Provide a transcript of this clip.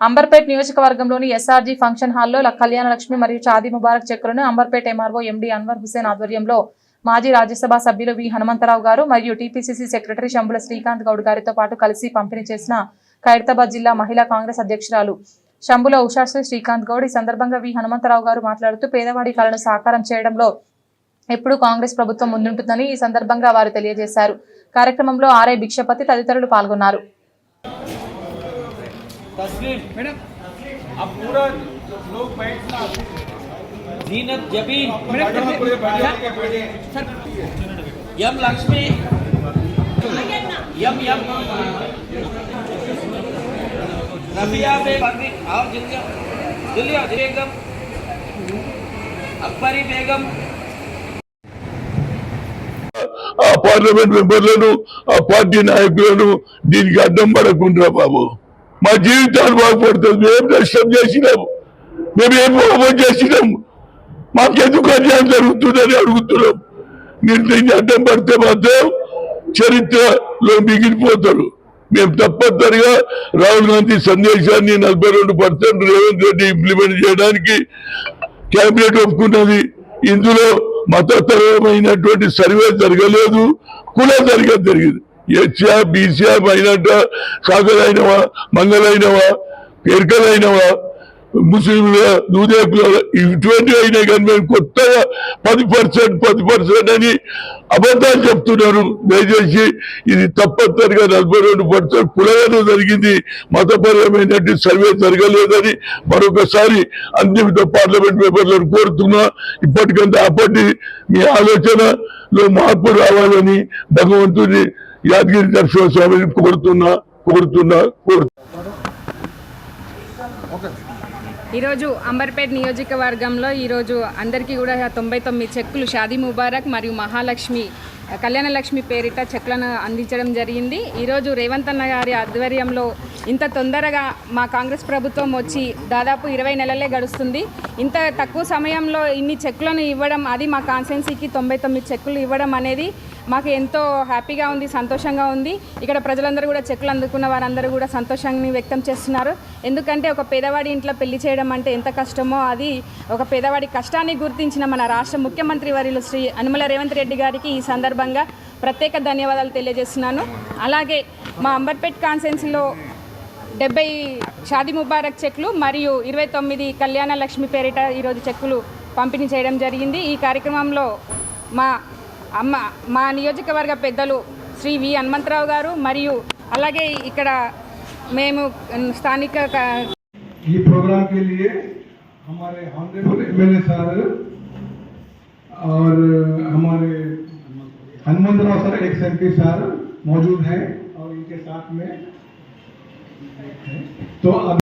అంబర్పేట్ నియోజకవర్గంలోని SRG function హాల్లో కళ్యాణ లక్ష్మి మరియు చాది ముబారక్ చెక్కులను అంబర్పేట్ ఎంఆర్ఓ ఎండి అన్వర్ హుసేన్ ఆధ్వర్యంలో మాజీ రాజ్యసభ సభ్యులు వి హనుమంతరావు గారు మరియు టీపీసీసీ సెక్రటరీ శంబుల శ్రీకాంత్ గౌడ్ గారితో పాటు కలిసి పంపిణీ చేసిన ఖైరతాబాద్ జిల్లా మహిళా కాంగ్రెస్ అధ్యక్షురాలు శంభుల ఉషాశ్రీ శ్రీకాంత్ గౌడ్. ఈ సందర్భంగా వి హనుమంతరావు గారు మాట్లాడుతూ పేదవాడి కళను సాకారం చేయడంలో ఎప్పుడూ కాంగ్రెస్ ప్రభుత్వం ముందుంటుందని ఈ సందర్భంగా వారు తెలియజేశారు. కార్యక్రమంలో ఆర్ఐ భిక్షపతి తదితరులు పాల్గొన్నారు. तस्लीम मैडम अब पूरा लोग बैठना Zeenat Jabeen sir M Lakshmi M M Rabia Begum आओ जल्दी आओ जल्दी आओ बेगम अकबरी बेगम ఆ పార్లమెంట్ మెంబర్లను ఆ పార్టీ నాయకులను దీనికి అడ్డం పడకుండా బాబు మా జీవితాలు బాగుపడుతుంది మేము నష్టం చేసినాము. మేము ఏం పాపం చేసినాం మాకెందుకు అన్యాయం జరుగుతుందని అడుగుతున్నాం. మీరు దీన్ని అడ్డం పడితే మాత్రం చరిత్రలో మిగిలిపోతారు. మేము తప్పనిసరిగా రాహుల్ గాంధీ సందేశాన్ని నలభై రెండు పర్సెంట్ రేవంత్ రెడ్డి ఇంప్లిమెంట్ చేయడానికి కేబినెట్ ఒప్పుకున్నది. ఇందులో మతపరమైనటువంటి సర్వే జరగలేదు కుల సరిగా జరిగింది. హెచ్ఆ బీసీఆ మైనట సాగరైనవా మంగళైనవా ఎరకలైనవా? ముస్లింల దూదేకుల ఇటువంటి అయినాయి కానీ మేము కొత్తగా పది పర్సెంట్ పది పర్సెంట్ అని అబద్ధాలు చెప్తున్నారు. దయచేసి ఇది తప్పనిసరిగా నలభై రెండు పర్సెంట్ కులగన జరిగింది. మతపరమైనటువంటి సర్వే జరగలేదని మరొకసారి అన్ని పార్లమెంట్ మెంబర్లను కోరుతున్నా. ఇప్పటికంటే అప్పటి మీ ఆలోచనలో మార్పు రావాలని భగవంతుని యాదగిరి నరసింహస్వామిని కోరుతున్నా కోరుతున్నా కోరుతున్నా ఈరోజు అంబర్పేట్ నియోజకవర్గంలో ఈరోజు అందరికీ కూడా తొంభై తొమ్మిది చెక్కులు షాదీ ముబారక్ మరియు మహాలక్ష్మి కళ్యాణలక్ష్మి పేరిట చెక్లను అందించడం జరిగింది. ఈరోజు రేవంత్ అన్న గారి ఆధ్వర్యంలో ఇంత తొందరగా మా కాంగ్రెస్ ప్రభుత్వం వచ్చి దాదాపు ఇరవై నెలలే గడుస్తుంది. ఇంత తక్కువ సమయంలో ఇన్ని చెక్కులను ఇవ్వడం అది మా కాన్సెన్సీకి తొంభై తొమ్మిది చెక్కులు ఇవ్వడం అనేది మాకు ఎంతో హ్యాపీగా ఉంది సంతోషంగా ఉంది. ఇక్కడ ప్రజలందరూ కూడా చెక్కులు అందుకున్న వారందరూ కూడా సంతోషాన్ని వ్యక్తం చేస్తున్నారు. ఎందుకంటే ఒక పేదవాడి ఇంట్లో పెళ్ళి చేయడం అంటే ఎంత కష్టమో అది ఒక పేదవాడి కష్టాన్ని గుర్తించిన మన రాష్ట్ర ముఖ్యమంత్రి వర్యులు శ్రీ అనుమల రేవంత్ రెడ్డి గారికి ఈ సందర్భంగా ప్రత్యేక ధన్యవాదాలు తెలియజేస్తున్నాను. అలాగే మా అంబర్పేట్ కాన్సెన్సీలో డెబ్బై షాదీ ముబారక్ చెక్లు మరియు ఇరవై తొమ్మిది కళ్యాణ లక్ష్మి పేరిట ఈరోజు చెక్కులు పంపిణీ చేయడం జరిగింది. ఈ కార్యక్రమంలో మా అమ్మ మా నియోజకవర్గ పెద్దలు శ్రీ వి హనుమంతరావు గారు మరియు అలాగే ఇక్కడ మేము స్థానిక క- ये प्रोग्राम के लिए हमारे ऑनरेबल एमएलए सर और हमारे Hanumanth Rao sir ex MP sir मौजूद हैं और इनके साथ में तो अब